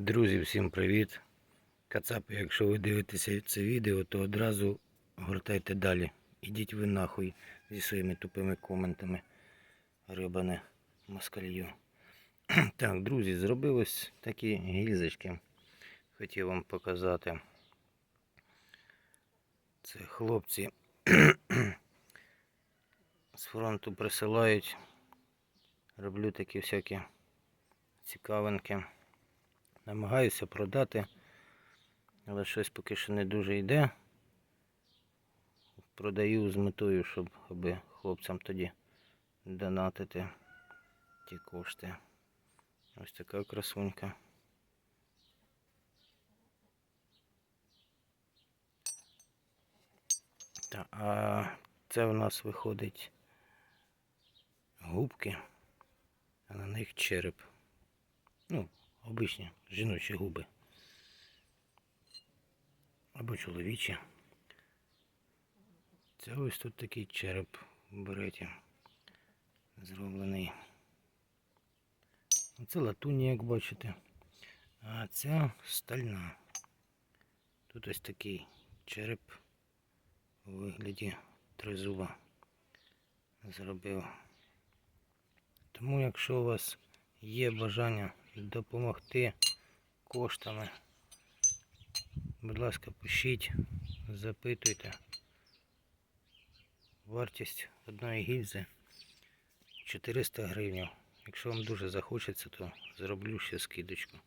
Друзі, всім привіт! Кацапи, якщо ви дивитеся це відео, то одразу гортайте далі. Ідіть ви нахуй зі своїми тупими коментами. Рибане москалью. Так, друзі, зробив ось такі гільзочки. Хотів вам показати. Це хлопці з фронту присилають. Роблю такі всякі цікавинки. Намагаюся продати, але щось поки що не дуже йде. Продаю з метою, щоб аби хлопцям тоді донатити ті кошти. Ось така красунька. Так, а це у нас виходить губки, а на них череп. Ну, обичні жіночі губи. Або чоловічі. Це ось тут такий череп в береті зроблений. Це латунні, як бачите. А ця стальна. Тут ось такий череп у вигляді тризуба зробив. Тому якщо у вас є бажання допомогти коштами, будь ласка, пишіть, запитуйте. Вартість одної гільзи 400 гривень. Якщо вам дуже захочеться, то зроблю ще скидочку.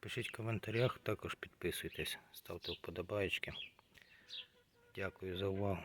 Пишіть в коментарях, також підписуйтесь, ставте вподобаєчки. Дякую за увагу.